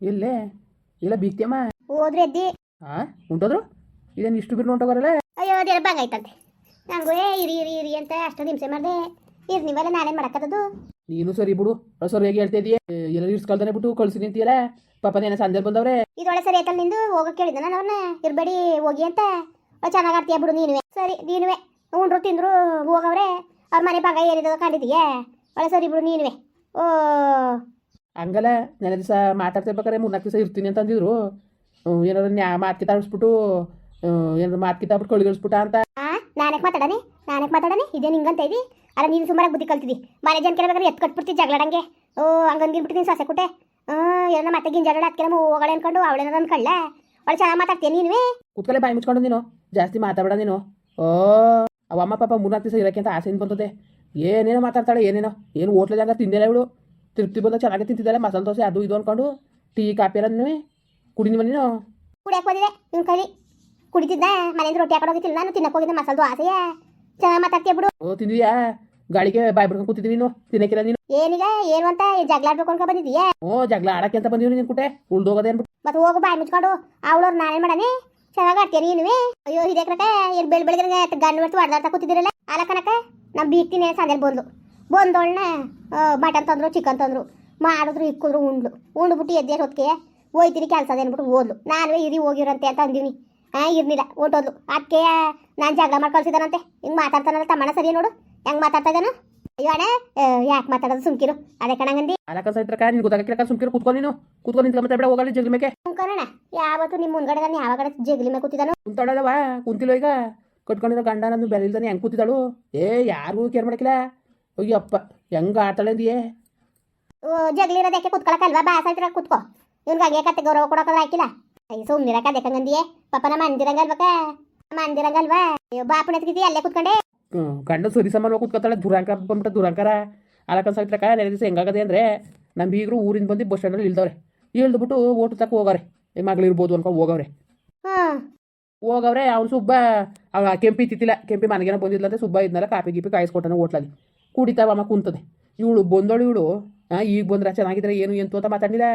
ಎಲ್ಲೇ ಇಲ್ಲ ಬೀಗ್ತಿಯಮ್ಮ ಹೋದ್ರೆ ಎದ್ದಿ ಹಾ ಉಂಟೋದ್ರು? ಇದೇನು ಇಷ್ಟು ಬಿರು ಹೊಂಟೋಗಾರಲ್ಲ ಅಯ್ಯೋ ದೇರ ಬಂಗಾಯ್ತಂತೆ ನಂಗೂ ಏ ಇರಿ ಇರಿ ಇರಿ ಅಂತ ಅಷ್ಟೊಂದು ಹಿಂಸೆ ಮಾಡಿದೆ. ಇರ್ ನೀವೆಲ್ಲ ನಾನೇನು ಮಾಡಕ್ಕದ್ದು ನೀನು ಸರಿ ಬಿಡು. ಸರಿಯಾಗಿ ಹೇಳ್ತಾ ಇದೀಯ ಎಲ್ಲ ಇರ್ಸ್ಕೊಳ್ತಾನೆ ಬಿಟ್ಟು ಕಳ್ಸಿ ನಿಂತೀಯಲ್ಲ? ಪಾಪನೇನ ಸಂಜೆ ಬಂದವ್ರೆ. ಇದೊಳೆ ಸರಿ ಆಯ್ತಲ್ಲ ನಿಂದು? ಹೋಗಕ್ಕೆ ಹೇಳಿದ್ದೆ ನಾನು ಅವ್ರನ್ನ ಇರಬೇಡಿ ಹೋಗಿ ಅಂತ. ಚೆನ್ನಾಗಿ ಆಡ್ತೀಯ ಬಿಡು ನೀನುವೆ. ಸರಿ ನೀನುವೆ. ಉಂಡ್ರು ತಿಂದ್ರು ಹೋಗವ್ರೆ. ಅವ್ರ ಮನೆ ಭಾಗ ಏನಿದೆ ಕಂಡಿದೀಯ ಒಳ್ಳೆ ಸರಿ ಬಿಡು ನೀನುವೆ. ಓ ಹಂಗಲ್ಲ ನೆನೆ ದಿವಸ ಮಾತಾಡ್ತಿರ್ಬೇಕಾರೆ ಮೂರ್ನಾಲ್ಕು ದಿವಸ ಇರ್ತೀನಿ ಅಂತ ಅಂದಿದ್ರು. ಏನಾದ್ರು ನ್ಯಾ ಮಾತು ಕಿತ್ತಾಡಿಸ್ಬಿಟ್ಟು ಏನಾದ್ರು ಮಾತು ಕಿತ್ತಾಬಿಟ್ಟು ಕಳಿಗಿಳಿಸ್ಬಿಟ್ಟ ಅಂತ. ನಾನಕ್ಕೆ ಮಾತಾಡನೆ ನಾನಕ್ಕೆ ಮಾತಾಡನೆ ಇದೇ ನಿಂಗಂತ ಇದಿ. ಅಲ್ಲ ನೀನು ಸುಮಾರಾಗಿ ಬುದ್ಧಿ ಕಲ್ತಿದ್ದಿ ಮನೆ ಜನ ಕೇಳಬೇಕಾದ್ರೆ ಎತ್ತು ಕಟ್ಬಿಡ್ತಿ ಜಗಳಾಡಂಗೆ ಓ ಹಂಗಂಗಿರ್ಬಿಡ್ತೀನಿ ಸೊಸೆ ಕೊಟ್ಟೆ ಏನೋ ಮತ್ತೆ ಗಿಂಜಾಡ ಅದಕ್ಕೆ ಹೋಗಳೆ ಅನ್ಕೊಂಡು ಅವಳೇನಾರ ಅನ್ಕೊಳ್ಳೆ ಒಳ್ಳೆ ಚೆನ್ನಾಗಿ ಮಾತಾಡ್ತೀನಿ ನೀನು ಕೂತ್ಕಲೆ ಬಾಯಿ ಮುಚ್ಕೊಂಡು ನೀನು. ಜಾಸ್ತಿ ಮಾತಾಡಬೇಡ ನೀನು. ಓ ಅವಮ್ಮ ಪಾಪ ಮೂರ್ನಾಲ್ಕು ದಿವಸ ಇರೋಕ್ಕೆ ಅಂತ ಆಸೆಯಿಂದ ಬಂದದೆ ಏನೇನೋ ಮಾತಾಡ್ತಾಳೆ ಏನೇನೋ. ಏನು ಹೋಟ್ಲದಾಗ ತಿಂದಿಲ್ಲ ಇವಳು. ತಿರುಪ್ತಿ ಬಂದ ಚೆನ್ನಾಗಿ ತಿಂತಿದ್ದಾರೆ ಮಸಾಲೆ ದೋಸೆ ಅದು ಇದು ಅನ್ಕೊಂಡು ಟೀ ಕಾಪಿ ಎಲ್ಲ ಕುಡಿನಿ ಬನ್ನಿ ನೀನು ಕುಡಿಯಕ್ಕೆ ಬಂದಿದೆ ನಿಮ್ಮ ಕೈ ಕುಡಿತಿದ್ದ ಮನೆಯಿಂದ ರೊಟ್ಟಿ ಹಾಕೊಂಡು ಹೋಗಿತ್ತಿಲ್ಲ ನಾನು ತಿನ್ನಕ್ಕೆ ಹೋಗಿದ್ದೆ ಮಸಾಲೆ ದೋಸೆಯ ಚೆನ್ನಾಗಿ ಮಾತಾಡ್ತೀಯ ಬಿಡು ಓ ತಿಂದಿದ್ಯಾ ಗಾಳಿಗೆ ಬಾಯಿ ಬಿಡ್ಕೊಂಡು ಕೂತಿದ್ದೀನಿ ನೀನು ತಿನ್ನಕ್ಕಿಲ್ಲ ನೀನು ಏನೀಗ ಏನು ಅಂತ ಜಗಳ ಆಡ್ಬೇಕು ಅನ್ಕೊ ಬಂದಿದ್ದೀಯಾ ಓ ಜಗಳ ಆಡಕ್ಕೆ ಅಂತ ಬಂದೀವಿ ನೀನು ಕುಟೆ ಉಳ್ದೋಗೋದೇ ಅನ್ಬಿಟ್ಟು ಮತ್ತೆ ಹೋಗು ಬಾಯ್ ಮುಚ್ಕೊಂಡು ಅವಳವ್ರು ನಾನೇ ಮಾಡನೆ ಚೆನ್ನಾಗಿ ಆಡ್ತೀಯ ನೀನುವೆ ಅಯ್ಯೋ ಇದೇ ಕನಕ ಏನು ಬೆಳ್ ಬೆಳಗ್ಗೆ ಗಂಡು ಬಿಡ್ತು ಹೊಡೆದಾಡ್ತಾ ಕೂತಿದ್ದೀರಲ್ಲ ಅಲ್ಲ ಕನಕ ನಾ ಬೀಗ್ತೀನಿ ಸಂದೇಲಿ ಬಂದ್ಲು ಬಂದೋಳ್ನ ಮಟನ್ ತಂದ್ರು ಚಿಕನ್ ತಂದ್ರು. ಮಾಡಿದ್ರು ಇಕ್ಕಿದ್ರು ಉಂಡ್ಲು. ಉಂಡ್ಬಿಟ್ಟು ಎದ್ದೇ ಹೊತ್ತಿಗೆ ಹೋಯ್ತೀನಿ ಕೆಲಸ ಅದೇನ್ಬಿಟ್ಟು ಓದ್ಲು ನಾನು ಇರಿ ಹೋಗಿರಂತೆ ಅಂತ ಅಂದೀನಿ ಹಾಂ ಇರಲಿಲ್ಲ ಹೊಂಟೋದ್ಲು. ಅದಕ್ಕೆ ನಾನು ಜಗಳ ಮಾಡಿ ಕಳ್ಸಿದಾನಂತೆ. ಹಿಂಗೆ ಮಾತಾಡ್ತಾನಲ್ಲ ತಮ್ಮಣ್ಣ ಸರಿ ನೋಡು. ಹೆಂಗೆ ಮಾತಾಡ್ತಾ ಇದ್ದಾನು? ಅಯ್ಯೋ ಅಣ್ಣ ಯಾಕೆ ಮಾತಾಡೋದು ಸುಮ್ಕಿರು? ಅದೇ ಕಣಂಗಂದಿ ಅಲಕ ಸೈತ್ರಕ ನೀನು ಗೊತ್ತಾಗಕ್ಕಿಲ್ಲ ಸುಮ್ಕಿರು ಕೂತ್ಕೊ ನೀನು. ಕೂತ್ಕೊಂಡು ನಿಂತ್ಕೊಂಬತ್ತೆ ಬೇಡ ಹೋಗಲಿ ಜಗ್ಲಿ ಸುಮ್ಕರೋಣ ಯಾವತ್ತು ನಿಮ್ಮ ಮುಂದ್ಗಡೆ ನಾನು ಯಾವ ಕಡೆ ಜಗಲಿ ಮೇಲೆ ಕೂತಿದ್ದಾನು ಕುಂತಾಳಲ್ಲವ ಕುಂತಿಲ್ಲ ಈಗ. ಕಟ್ಕೊಂಡಿರೋ ಗಂಡ ನನ್ನ ಬೆಲೆ ಇಲ್ದಾನೆ ಹೆಂಗೆ ಕೂತಿದ್ದಾಳು? ಏ ಯಾರಿಗೂ ಕೇರ್ ಮಾಡಕ್ಕಿಲ್ಲ. ಅಯ್ಯಪ್ಪ ಹೆಂಗ ಆಡ್ತಾಳೆ ಅಂದಿಯೇ? ಜಗಲಿ ಇರೋದಕ್ಕೆ ಕುತ್ಕೊಳಕಲ್ವಾ ಬಾಸ ಐತ್ರ ಕುತ್ಕೋ. ಇವ್ನಿಗೆ ಹಂಗೆ ಕತ್ತೆ ಗೌರವ ಕೊಡೋಕಲ್ಲ ಹಾಕಿಲ್ಲ? ಅಯ್ಯ ಸುಮ್ನಿರಕ ಅದಕ್ಕಂಗಂದಿಯೇ ಪಾಪ ನಮ್ಮ ಮಂದಿರಂಗಲ್ವಕ ಮಂದಿರಂಗಲ್ವಾ ಅಯ್ಯೋ ಬಾಪನ ಎತ್ಕಿತಿ ಅಲ್ಲೇ ಕುತ್ಕೊಂಡೆ. ಗಂಡ ಸರಿ ಸಮಾನ ಕುತ್ಕೊತಾಳೆ ದುರಂಕಾರ ಬಂದ್ಬಿಟ್ಟ ದುರಂಕಾರ. ಅಲಕನ್ ಸೈತ್ರಕ ನೆರೆ ದಿವಸ ಹೆಂಗಾಗದೆ ಅಂದರೆ ನಮ್ಮ ಬೀಗರು ಊರಿಂದ ಬಂದು ಬಸ್ ಸ್ಟ್ಯಾಂಡಲ್ಲಿ ಇಳ್ದವ್ರೆ. ಇಳ್ದುಬಿಟ್ಟು ಓಟು ತಕ್ಕ ಹೋಗವ್ರೆ. ಈ ಮಗಳಿರ್ಬೋದು ಅನ್ಕೊ ಹೋಗವ್ರೆ. ಹಾಂ ಹೋಗವ್ರೆ ಅವ್ನು ಸುಬ್ಬ ಕೆಂಪಿ ತಿತ್ತಿಲ್ಲ. ಕೆಂಪಿ ಮನೆಗೇನೋ ಬಂದಿದ್ಲಂತೆ ಸುಬ್ಬ ಇದ್ನಲ್ಲ ಕಾಪಿ ಗೀಪಿ ಕಾಯಿಸ್ಕೊಟ್ಟನ ಹೋಟ್ಲಲ್ಲಿ ಕುಡಿತಾವ ಅಮ್ಮ ಕುಂತದೆ. ಇವಳು ಬಂದೋಳು ಇವಳು ಹಾಂ ಈಗ ಬಂದ್ರೆ ಚೆನ್ನಾಗಿದ್ರೆ ಏನು ಎಂತು ಅಂತ ಮಾತಾಡಿದೆ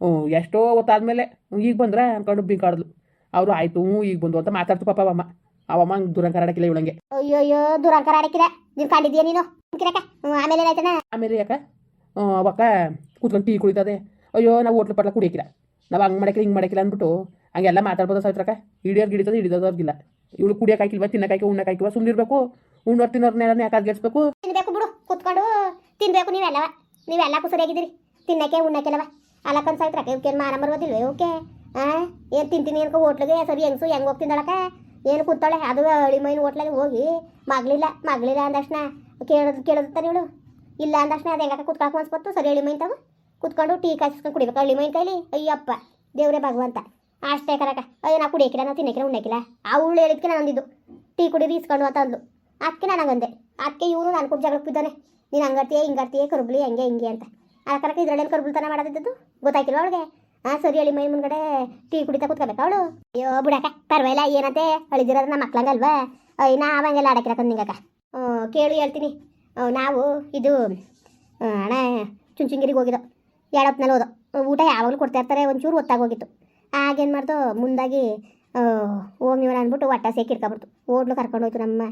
ಹ್ಞೂ ಎಷ್ಟೋ ಹೊತ್ತಾದ್ಮೇಲೆ ಈಗ ಬಂದ್ರೆ ಅನ್ಕೊಂಡು ಬಿಂಕಾಡ್ದು ಅವರು ಆಯಿತು ಹ್ಞೂ ಈಗ ಬಂದು ಅಂತ ಮಾತಾಡ್ತು ಪಾಪ ಅವಮ್ಮ ಅವಮ್ಮ ಹಂಗೆ ದುರಂಕಾರ ಆಡಕ್ಕಿಲ್ಲ ಇವಳಂಗೆ. ಅಯ್ಯೋ ಅಯ್ಯೋ ದುರಂಕರ ಆಡಕ್ಕಿಲ್ಲ. ನೀನು ಕಂಡಿದ್ಯಾ ನೀನು? ಆಮೇಲೆ ಏನಾಯ್ತನ ಆಮೇಲೆ ಯಾಕ? ಅವಕ್ಕ ಕೂತ್ಕೊಂಡು ಟೀ ಕುಡಿತದೆ. ಅಯ್ಯೋ ನಾವು ಹೋಟ್ಲು ಪಟ್ಲ ಕುಡಿಯಕ್ಕಿಲ್ಲ. ನಾವು ಹಂಗೆ ಮಾಡಕ್ಕಿಲ್ಲ ಹಿಂಗೆ ಮಾಡಕ್ಕಿಲ್ಲ ಅಂದ್ಬಿಟ್ಟು ಹಂಗೆಲ್ಲ ಮಾತಾಡ್ಬೋದು ಸಾವಿತ್ರಕ್ಕ? ಹಿಡಿಯೋರ್ಗೆ ಹಿಡಿತದೆ ಹಿಡಿದೋರ್ಗಿಲ್ಲ. ಇವಳು ಕುಡಿಯೋಕಾಯ್ಕಿಲ್ವ ತಿನ್ನಕಾಯ್ಕೆ ಉಣ್ಣಕಾಯ್ಕಿವ ಸುಮ್ಮನಿರ್ಬೇಕು ಉಣ್ಣೋರ್ ತಿನ್ನೋರ್ನೆಲ್ಲ ಯಾಕೆ ಗೆಡ್ಸ್ಬೇಕು ತಿನ್ಬೇಕು ಬಿಡು, ಕುತ್ಕೊಂಡು ತಿನ್ಬೇಕು ನೀವೆಲ್ಲವ. ನೀವೆಲ್ಲ ಸರಿಯಾಗಿದ್ದೀರಿ ತಿನ್ನಕ್ಕೆ, ಉಣ್ಣಕ್ಕೆಲ್ಲವ. ಅಲಕ್ಕನ್ ಸಾಯ್ತ್ರಕ ಏನು ಮಾನ ಬರೋದಿಲ್ವೇ ಓಕೆ ಹಾಂ ಏನು ತಿಂತೀನಿ ಅನ್ಕೋ ಹೋಟ್ಲಿಗೆ ಸರಿ ಹೆಂಗ್ಸು, ಹೆಂಗೆ ಹೋಗ್ತಿದ್ದಾಳಕ ಏನು ಕೂತಾಳೆ? ಅದು ಅಳಿ ಮೈನ ಹೋಟ್ಲಾಗೆ ಹೋಗಿ ಮಗಳಿಲ್ಲ ಮಗಳಿಲ್ಲ ಅಂದಕ್ಷಣ ಕೇಳೋದು ಕೇಳೋದು ಇವಳು. ಇಲ್ಲ ಅಂದಕ್ಷಣ ಅದು ಹೆಂಗಕ್ಕ ಕುತ್ಕೊಳಕ್ ಅನ್ಸ್ಬತ್ತು ಸರಿ ಅಳಿ ಮೈನ್ ತಾವು ಕುತ್ಕೊಂಡು ಟೀ ಕಾಯಿಸ್ಕೊಂಡು ಕುಡಿಬೇಕು ಅಳಿ ಮೈನ್ ಕೈಲಿ. ಅಯ್ಯಪ್ಪ, ದೇವ್ರೇ ಭಗವಂತ. ಅಷ್ಟೇ ಕರಕ. ಅಯ್ಯೋ, ನಾ ಕುಡಿಯಕ್ಕಿಲ್ಲ ನಾ ತಿನ್ನಕ್ಕಿಲ್ಲ ಉಣ್ಣಕ್ಕಿಲ್ಲ ಅವಳು ಹೇಳಿದ್ಕೆ ನಾನು ಅಂದಿದ್ದು ಟೀ ಕುಡಿ ಇಸ್ಕೊಂಡು ಅಂತ ಅಂದ್ಲು. ಅದಕ್ಕೆ ನಾನು ಹಂಗಂದೆ ಅದಕ್ಕೆ ಇವನು ನಾನು ಕೂಡ ಜಗಳಕ್ಕೆ ಬಿದ್ದಾನೆ. ನೀನು ಹಂಗರ್ತೀಯ, ಹಿಂಗರ್ತೀಯ ಕರುಬ್ಲಿ ಹಂಗೆ, ಹಿಂಗೆ ಅಂತ. ಆ ಕರಕ ಇದ್ರಲ್ಲೇನು ಕರುಬ್ಲ್ತನ ಮಾಡೋದಿದ್ದು ಗೊತ್ತಾಯ್ತಿಲ್ಲ ಅವಳಿಗೆ? ಹಾಂ ಸರಿ ಹೇಳಿ, ಮೈ ಮುಂದ್ಗಡೆ ಟೀ ಕುಡಿತಾ ಕೂತ್ಕೋಬೇಕು ಅವಳು? ಅಯ್ಯೋ ಬಿಡಕ್ಕ ಪರವಾಗಿಲ್ಲ, ಏನಂತೆ ಅಳಿದಿರೋದು ನಮ್ಮ ಮಕ್ಳಂಗಲ್ವಾ? ಅಯ್ಯ ನಾವು ಹಂಗೆಲ್ಲ ಆಡಕ್ಕಿರಕ ನಿಂಗಕ್ಕ. ಕೇಳಿ ಹೇಳ್ತೀನಿ. ನಾವು ಇದು ಅಣ್ಣ ಚುಂಚುಂಗಿರಿಗೆ ಹೋಗಿದ್ದೋ ಎರಡು ಹೊತ್ನಲ್ಲಿ ಹೋದೋ ಊಟ ಯಾವಾಗಲೂ ಕೊಡ್ತಾ ಇರ್ತಾರೆ, ಒಂಚೂರು ಹೊತ್ತಾಗೋಗಿತ್ತು ಆಗೇನು ಮಾಡ್ದು, ಮುಂದಾಗಿ ಹೋಗಿವನ ಅಂದ್ಬಿಟ್ಟು ಒಟ್ಟ ಸೇಕ್ ಇಟ್ಕೊಬಿಡ್ತು ಹೋಟ್ಲು ಕರ್ಕೊಂಡು ಹೋಯ್ತು ನಮ್ಮ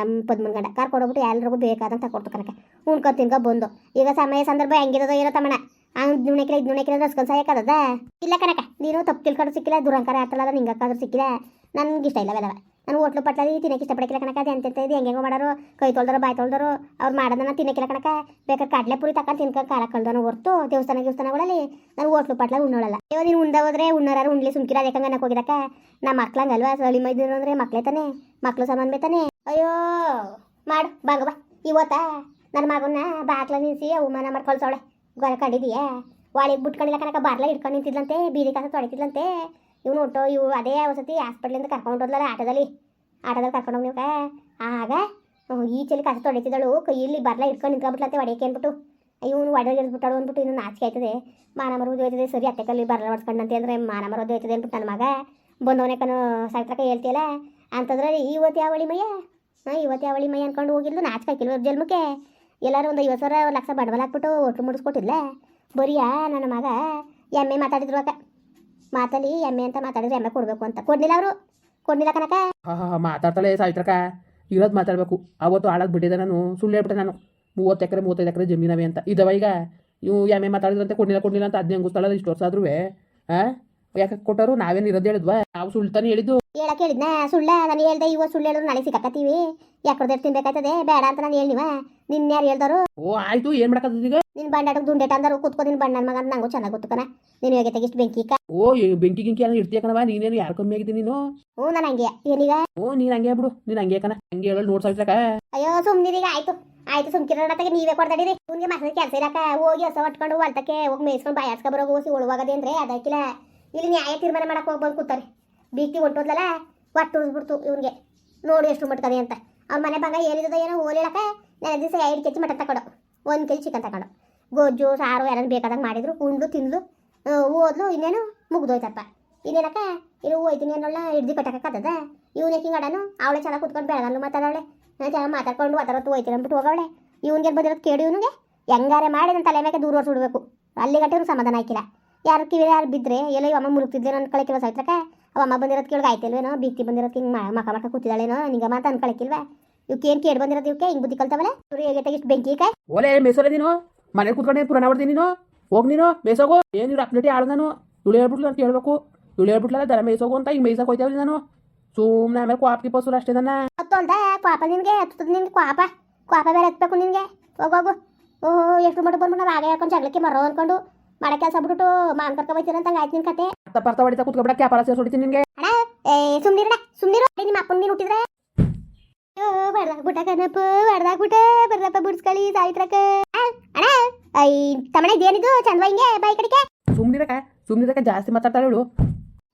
ನಮ್ಮ ಪದ್ಮನ್ ಗಂಡ. ಕಾರ್ ಹೋಗ್ಬಿಟ್ಟು ಎಲ್ರಿಗೂ ಬೇಕಾದಂತ ಕೊಡ್ತು ಕನಕ. ಉಣ್ಕೊ ತಿನ್ಕೊ ಬಂದು. ಈಗ ಸಮಯ ಸಂದರ್ಭ ಹೆಂಗಿರೋದೋ ಏನೋ ತಮ್ಮಣ್ಣ. ಹಂಗೆ ದುಣಕಿಲ್ಲ ಇದು ಅಂದ್ರೆ ರಸ್ಕೊಂಡು ಸಾಯಕ್ಕದ ಇಲ್ಲ ಕನಕ, ನೀನು ತಪ್ಪು ತಿಳ್ಕೊಂಡು ಸಿಕ್ಕಿಲ್ಲ, ದುರಂಕಾರ ಆತಲ್ಲ ನಿಂಗೆ ಹಾಕಾದ್ರೂ ಸಿಕ್ಕಿಲ್ಲ. ನನ್ಗೆ ಇಷ್ಟ ಇಲ್ಲ ಅವೆಲ್ಲವ ನಾನು ಹೋಟ್ಲು ಪಟ್ಲಲ್ಲಿ ತಿನ್ನಕ್ಕೆ ಇಷ್ಟಪಡಕ್ಕಿಲ್ಲ ಕಣಕ ಅದು ಎಂತೆಂತ ಇದು, ಹೆಂಗೆ ಮಾಡೋರು, ಕೈ ತೊಳ್ದರು, ಬಾಯಿ ತೊಳ್ದರು, ಅವ್ರು ಮಾಡೋದನ್ನ ತಿನ್ನಕ್ಕಿಲ್ಲ ಕಣಕ ಬೇಕಾದ್ರೆ ಕಡಲೆ ಪುರಿ ತಕ್ಕ ತಿನ್ಕ ಕಾಲ ಕಳ್ದನ ಹೊರ್ತು, ದೇವಸ್ಥಾನ ದೇವಸ್ಥಾನಗಳಲ್ಲಿ ನಾನು ಹೋಟ್ಲು ಪಟ್ಲ ಉಣ್ಣೋಳಲ್ಲ. ಇವಾಗ ನೀನು ಉಂಡ ಹೋದ್ರೆ ಉಣ್ಣಾರು ಉಂಡ್ಲಿ ಸುಮ್ಕಿರ ಅದಕ್ಕೆ ನನಗೆ ಹೋಗಿದಕ್ಕ ನಮ್ಮ ಮಕ್ಳಂಗಲ್ವಾ ಸಳಿ ಮೈದಿರು ಅಂದರೆ ಮಕ್ಳೇ ತಾನೆ, ಮಕ್ಳು ಸಮಾನ ಬೇತಾನೆ ಅಯ್ಯೋ, ಮಾಡು ಬಾಗಬ ಇವತ್ತ ನನ್ನ ಮಗನ್ನ ಬಾಗ್ಲ ನಿಲ್ಸಿ ಅವಮಾನ ಮಾಡಿ ಕಳ್ಸೋಳೆ ಗೊರ ಕಂಡಿದೀಯಾ? ಒಳಗೆ ಬಿಟ್ಕೊಂಡಿಲ್ಲ ಕನಕ ಬಾರ್ಲ ಇಟ್ಕೊಂಡು ನಿಂತಿದ್ಲಂತೆ, ಬೀದಿ ಕಾಸ ತೊಳಿತಿದ್ಲಂತೆ. ಇವ್ನು ಹೊಟ್ಟು ಇವು ಅದೇ ವಸತಿ ಹಾಸ್ಪಿಟ್ಲಿಂದ ಕರ್ಕೊಂಡು ಹೋದ್ಲಲ್ಲ ಆಟೋದಲ್ಲಿ. ಆಟೋದಲ್ಲಿ ಕರ್ಕೊಂಡು ಹೋಗಿ ಆಗ ಈಚೆಲಿ ತೊಡಿತಿದ್ದಳು ತೊಳಿತಿದ್ದಳು, ಕೈಯಲ್ಲಿ ಬರ್ಲ ಇಟ್ಕೊಂಡು ನಿಂತ್ಕೊಂಡ್ಬಿಟ್ಲಂತೆ ಒಡೆಯಕ್ಕೆ ಅಂದ್ಬಿಟ್ಟು ಇವನು ಒಡೆಗೆ ಇರ್ಬಿಟ್ಟಾಳು ಅಂದ್ಬಿಟ್ಟು ಇನ್ನು ನಾಚಿಕೆ ಆಯ್ತದೆ. ಮಾನ ಮರೋದು ಹೋಯ್ತದೆ ಸರಿ ಅತ್ತೆ ಕಲ್ಲಿ ಬರ್ಲ ಹೊಡ್ಸ್ಕೊಂಡಂತೆ ಅಂದರೆ ಮಾನ ಮರೋದು ಹೋಯ್ತದೆ ಅಂದ್ಬಿಟ್ಟು ನನ್ನ ಮಗ. ಬಂದವನೇ ಕನು ಸಾಯ್ತ್ರಕ ಹೇಳ್ತೀಯಲ್ಲ? ಅಂತಂದ್ರೆ ಇವತ್ತು ಯಾವಳಿ ಮಯ್ಯ ಹಾಂ, ಇವತ್ತು ಯಾವಳಿ ಮೈ ಅನ್ಕೊಂಡು ಹೋಗಿದ್ಲು ನಾಚಿಕೆ ಹಾಕಿಲ್ವ ಜನ್ಮಕ್ಕೆ. ಎಲ್ಲರೂ ಒಂದು ಐವತ್ತು ಸಾವಿರ ಲಕ್ಷ ಬಂಡವಾಳ ಹಾಕ್ಬಿಟ್ಟು ಒಟ್ಟು ಮುಡಿಸ್ಕೊಟ್ಟಿಲ್ಲ ಬರೀಯಾ, ನನ್ನ ಮಗ, ಎಮ್ಮೆ ಮಾತಾಡಿದ್ರು ಅಕ್ಕ. ಮಾತಲ್ಲಿ ಎಮ್ಮೆ ಅಂತ ಮಾತಾಡಿದ್ರೆ ಎಮ್ಮೆ ಕೊಡಬೇಕು ಅಂತ. ಕೊಡ್ಲಿಲ್ಲ ಅವರು. ಕೊಡ್ಲಿಲ್ಲ ಕನಕ ಮಾತಾಡ್ತಾಳೆ ಸಾಯ್ತ್ರಕ ಇರೋದು ಮಾತಾಡಬೇಕು. ಅವತ್ತು ಹಾಳಾಗಿ ಬಿಟ್ಟಿದ್ದೆ ನಾನು. ಸುಳ್ಳು ಹೇಳ್ಬಿಟ್ಟೆ ನಾನು. ಮೂವತ್ತು ಎಕರೆ, ಮೂವತ್ತೈದು ಎಕರೆ ಜಮೀನವೆ ಅಂತ. ಇದಾವ ಈಗ? ಇವು ಎಮ್ಮೆ ಮಾತಾಡಿದ್ರಂತೆ, ಕೊಡ್ಲಿಲ್ಲ ಕೊಡ್ಲಿಲ್ಲ ಅಂತ ಅದನ್ನೇ ಅಂಗಿಸ್ತಾಳಲ್ಲ ಇಷ್ಟು ವರ್ಷ ಆದ್ರೂ ಹಾಂ ಯಾಕೆ ಕೊಟ್ಟರು ನಾವೇನು ಇರೋದು ಹೇಳಿದ್ವಾ? ನಾವು ಸುಳ್ತಾನೆ ಹೇಳಿದ್ದು. ಹೇಳಕ್ ಹೇಳಿದ್ನ ಸುಳ್ಳ? ನಾನು ಹೇಳ್ದೆ ಇವ ಸುಳ್ಳು ಹೇಳಿದ್ರು ನಾಳೆ ಸಿಕ್ಕಾಕತ್ತೀವಿ. ಯಾಕಡೆ ತಿನ್ಬೇಕಾಯ್ತದೆ? ಬೇಡ ಅಂತ ನಾನು ಹೇಳಿವ ನಿನ್ನ ಯಾರು ಹೇಳ್ದಾರು? ಓ ಆಯ್ತು ಏನ್ ಮಾಡಕ್ಕದ ಈಗ? ನಿನ್ ಬಂಡಾಟಕ್ಕೆ ದುಂಡೇಟ ಅಂದರು? ಕೂತ್ಕೊ ನಿನ್ ಬಣ್ಣನ ಮಗ ಅಂತ ನಂಗೂ ಚೆನ್ನಾಗಿ ಗೊತ್ತು ಕಣ. ನೀನು ಹೇಗೆ ತೆಗಿಷ್ಟು ಬೆಂಕಿ ಕ ಓ ಈ ಬೆಂಕಿ ಗಿಂಕಿ ಏನೋ ಇರ್ತೀಯ ಕಣವ ನೀನೇನು ಯಾರು ಕಮ್ಮಿ ಆಗಿದ್ದೀನಿ ನೀನು? ಹ್ಞೂ ನಾನು ಹಂಗೆ. ಏನೀಗ? ಓ ನೀನು ಹಂಗೆ ಬಿಡು. ನೀನು ಹಂಗೆ ಕಣ. ಹಂಗೆ ಹೇಳೋದು ನೋಡ್ ಸಾಯ್ತ್ರಕ ಅಯ್ಯೋ ಸುಮ್ನಿರೀಗ ಆಯ್ತು. ಆಯ್ತು ಸುಮ್ಕಿರೋಣತ್ತಾಗೆ ನೀವೇ ಕೊಡ್ತಾಡಿರಿ ಇವ್ನಿಗೆ ಮಕ್ಕಳ ಕೆಲಸ ಇರಕ. ಹೋಗಿ ಹೊಸ ಹೊಟ್ಕೊಂಡು ಹೊಲ್ತಕ್ಕೆ ಹೋಗಿ ಮೇಯಿಸ್ಕೊಂಡು ಬಾಯಾಡ್ಸ್ಕೊ ಬರೋ ಹೋಗಿ ಉಳುವಾಗದೆ ಅಂದ್ರೆ ಅದಕ್ಕಿಲ್ಲ ಇಲ್ಲಿ ನ್ಯಾಯ ತೀರ್ಮಾನ ಮಾಡಕ್ ಹೋಗಿ ಬಂದು ಕೂತಾರೆ ಬೀಗ್ತಿ ಹೊಂಟೋದ್ಲಲ್ಲ ಒಟ್ಟು ಉಳಿಸ್ಬಿಡ್ತು ಇವ್ನಿಗೆ. ನೋಡು ಎಷ್ಟು ಮಟ್ಕದೆ ಅಂತ. ಅವ್ರ ಮನೆ ಬಂಗ ಏನಿದೆ ಏನೋ ಓಲಿಡಕ್ಕೆ ನಾನು ದಿವಸ ಎರಡು ಕೆಜಿ ಮಟನ್ ತಗೊಂಡು ಒಂದು ಕೆಜಿ ಚಿಕನ್ ತಗೊಂಡು ಗೊಜ್ಜು ಸಾರು ಯಾರು ಬೇಕಾದಂಗೆ ಮಾಡಿದ್ರು, ಉಂಡು ತಿಂದು ಓದ್ಲು ಇನ್ನೇನು ಮುಗ್ದೋಯ್ತಪ್ಪ. ಇನ್ನೇನಕ್ಕ? ಇನ್ನು ಹೋಯ್ತೀನಿ ಏನೋಲ್ಲ ಹಿಡ್ದು ಕಟ್ಟಕತ್ತದ ಇವನೇ ಹಿಂಗಡನು? ಅವಳೆ ಚೆನ್ನಾಗಿ ಕುತ್ಕೊಂಡು ಬೆಳಗಲ್ಲು ಮಾತಾಡವಳೆ. ನಾನು ಚೆನ್ನಾಗಿ ಮಾತಾಡ್ಕೊಂಡು ಅದರತ್ತು ಹೋಯ್ತೀನಿ ಅಂದ್ಬಿಟ್ಟು ಹೋಗವಳೆ. ಇವನಿಗೆ ಬಂದಿರೋದು ಕೇಳಿ ಇವನಿಗೆ. ಹೆಂಗಾರೆ ಮಾಡಿ ನನ್ನ ತಲೆ ಮೇಲೆ ದೂರ ಸುಡಬೇಕು ಅಲ್ಲಿ ಗಂಟೆ ಸಮಾಧಾನ ಆಯ್ಕಿಲ್ಲ. ಯಾರು ಕಿವಿ ಯಾರು ಬಿದ್ದರೆ ಎಲ್ಲೋ ಅಮ್ಮ ಮುರುಗ್ತಿದ್ದೆ ನನ್ನ ಕಳೆ ಕೆಲಸ ಅವ ಅಮ್ಮ ಬಂದಿರೋದು ಕೇಳಿಗೆ ಆಯ್ತಲ್ವೇನೋ ಬೀಗ್ತಿ ಬಂದಿರೋದು ಹಿಂಗೆ ಮಕ ಮಕ ಕೂತಿದ್ದಾಳೇನೋ ನಿಂಗೆ ಮಾತು ಅನ್ಕೊಳಕಿಲ್ವ? ಇವಕ್ಕೆ ಏನು ಕೇಳಿ ಬಂದಿರೋದು ಇವಕ್ಕೆ ಹಿಂಗೆ ಬುದ್ಧಿ ಕಲ್ತವಲ್ಲ ಇವ್ರು ಹೇಗೆ ಇಷ್ಟು ಬೆಂಕಿ ಕಾಯ್ ಓಲೆ ಮೇಸೋಲೆ ನೀನು? ಮನೆ ಕುತ್ಕೊಂಡೆ ಪುರಾಣ ಹೊಡ್ತೀನಿ ನೀನು? ಹೋಗಿ ನೀನು ಮೇಸೋಗು ಏನು ಇವ್ರು ಅಪ್ಲೇಟಿ ಆಳು ನಾನು? ಇವಳು ಹೇಳ್ಬಿಟ್ಲು ಅಂತ ಹೇಳ್ಬೇಕು. ಇವಳು ಹೇಳ್ಬಿಟ್ಲಲ್ಲ ದರ ಮೇಯ್ಸೋಗು ಅಂತ ಈಗ ಮೇಯ್ಸಕ್ಕೆ ಹೋಯ್ತೇವೆ ನಾನು? ಸುಮ್ಮನೆ ಆಮೇಲೆ ಕ್ವಾಪ್ತಿ ಪಸುರು ಅಷ್ಟೇ ನನ್ನ ಹತ್ತು ಅಂತ ಕ್ವಾಪ ನಿನಗೆ ಹತ್ತದ ನಿನ್ಗೆ ಕ್ವಾಪ. ಕ್ವಾಪ ಬೇರೆ ಹತ್ಬೇಕು ನಿನಗೆ. ಹೋಗೋಗು ಓಹೋ ಎಷ್ಟು ಮಟ್ಟ ಬಂದ್ಬಿಟ್ಟು ನಾವು ಆಗ ಹೇಳ್ಕೊಂಡು ಜಗಳಕ್ಕೆ ಮರೋ ಅಂದ್ಕೊಂಡು ಮಾಡೋ ಕೆಲಸ ಬಿಟ್ಬಿಟ್ಟು ಮಾನ್ ಕರ್ಕೊ ಹೋಯ್ತೀರ ಅಂತ ಆಯ್ತು ನಿನ್ನ ಕತೆ. ಅರ್ಥ ಪರ್ಥ ಹೊಡಿತಾ ಕುತ್ಕೊಬಿಡ ಕ್ಯಾಪಾರ ಸೇರ್ಸಿ ಹೊಡಿತೀನಿ ನಿನಗೆ. ಅಣ್ಣ ಏ ಸುಮ್ನಿರಣ ಸುಮ್ನಿರು. ಅಡಿ ನಿಮ್ಮ ಅಪ್ಪನ ನೀನು ಹುಟ್ಟಿದ್ರೆ? ಅಯ್ಯೋ ಬಡ್ದಾಕ್ಬಿಟ್ಟ ಕಣಪ್ಪ ಬಡ್ದಾಕ್ಬಿಟ್ಟ ಬರ್ದಪ್ಪ ಬಿಡ್ಸ್ಕೊಳ್ಳಿ ಸಾಯಿತ್ರಕ ಅಣ್ಣ ಐ ತಮಣ ಇದೇನಿದು? ಚಂದ್ವ ಹಿಂಗೆ ಬಾಯಿ ಕಡೆಗೆ? ಸುಮ್ನಿರಕ ಸುಮ್ನಿರಕ ಜಾಸ್ತಿ ಮಾತಾಡ್ತಾಳೆ ಇವಳು.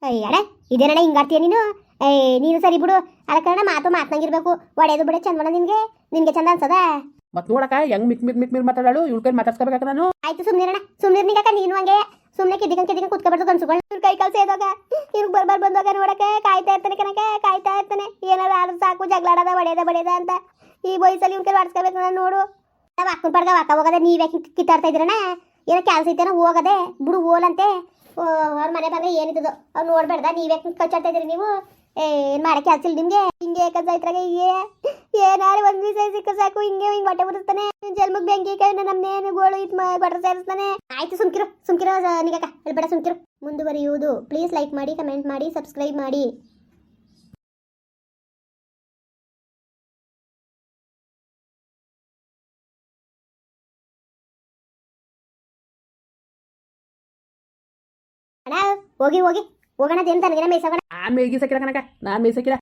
ಅಯ್ಯ ಅಣ್ಣ ಇದೇನಣ್ಣ ಹಿಂಗಾರ್ತೀಯ ನೀನು? ಏಯ್ ನೀನು ಸರಿ ಬಿಡು. ಅದಕ್ಕೆ ಮಾತು ಮಾತನಾಗಿರ್ಬೇಕು. ಒಡೆದು ಬಿಡ ಚಂದ ನಿನ್ಗೆ. ನಿನ್ಗೆ ಚಂದ ಅನ್ಸದ? ಮತ್ ನೋಡಕ ಹೆಂಗ್ ಮಿಕ್ ಮಿಕ್ ಮಿಕ್ ಮಿರ್ ಮಾತಾಡಾಳು ಇವ್ಳ ಕೈ ಮಾತಾಡ್ಸ್ಕೋಬೇಕಾಕ ನಾನು? ಆಯ್ತು ಸುಮ್ನಿರಣ ಸುಮ್ನಿರ್ ನಿಗಕ್ಕ ನೀನು ಹಂಗೆ. ಸುಮ್ನೆ ಕಿದಿಗನ್ ಕಿದಿಗನ್ ಕುತ್ಕೊಬಾರ್ದು ಕನ್ಸುಗಳು. ಇವ್ರ ಕೈ ಕಲ್ಸ ಸೇದಾಗ ಇವ್ರಿಗೆ ಬರ್ಬಾರ್ ಬಂದಾಗ ನೋಡಕ್ಕೆ ಕಾಯ್ತಾ ಇರ್ತಾನೆ ಕನಕ ಕಾಯ್ತಾ ಇರ್ತಾನೆ. ಏನಾರ ಆದ್ರೂ ಸಾಕು ಜಗಳಾಡದ ಒಡೆಯದ ಬಡಿಯದ ಅಂತ. ಈ ವಯಸ್ಸಲ್ಲಿ ಇವ್ನ ಕೈ ಆಡ್ಸ್ಕೋಬೇಕು ನಾನು ನೋಡು. ನಾವು ಅಕ್ಕನ ಪಡ್ಗ ಅಕ್ಕ ಹೋಗದೆ ಯಾಕೆ ಕಿತ್ತಾಡ್ತಾ ಇದ್ರಣ ಏನೋ ಕೆಲಸ ಇತ್ತೇನೋ ಹೋಗದೆ. ಬಿಡು ಓಲಂತೆ ಅವ್ರ ಮನೆ ಬಂದ್ರೆ ಏನಿದ್ದದು ಅವ್ರು ನೋಡ್ಬೇಡ್ದ. ನೀವೇ ಕಚ್ಚಾಡ್ತಾ ಇದ್ರಿ ನೀವು? ಏನ್ ಮಾಡಕ್ಕೆ ಕೆಲಸ ಇಲ್ಲ ನಿಮ್ಗೆ? ಹಿಂಗೆ ಕಲ್ಸಾಯ್ತ್ರಾಗ ಹಿಂಗೆ? ಏನಾರು ಒಂದ್ ದಿವಸ ಸಿಕ್ಕ ಸಾಕು, ಹಿಂಗೆ ಹಿಂಗ್ ಹೊಟ್ಟೆ ಬರುತ್ತಾನೆ ಜನ್ಮಕ್ ಬೆಂಕಿ ಕೈ ನಮ್ಮನೇನು ಗೋಳು ಇದ್ ಬಟ್ರ ಸೇರಿಸ್ತಾನೆ. ಆಯ್ತು ಸುಮ್ಕಿರು, ಸುಮ್ಕಿರೋ ನಿಗಕ್ಕ ಅಲ್ಲಿ ಬೇಡ ಸುಮ್ಕಿರು. ಮುಂದುವರಿಯುವುದು. ಪ್ಲೀಸ್ ಲೈಕ್ ಮಾಡಿ, ಕಮೆಂಟ್ ಮಾಡಿ, ಸಬ್ಸ್ಕ್ರೈಬ್ ಮಾಡಿ. ಅಣ್ಣ, ಹೋಗಿ ಹೋಗಿ. ಹೋಗೋಣ ದೇನ್ ತನಗಿನ ಮೇಯ್ಸೋಣ ನಾನು ಮೇಯ್ಗಿಸಕ್ಕಿಲ್ಲ ಕನಕ ನಾನು ಮೇಯ್ಸಕ್ಕಿಲ್ಲ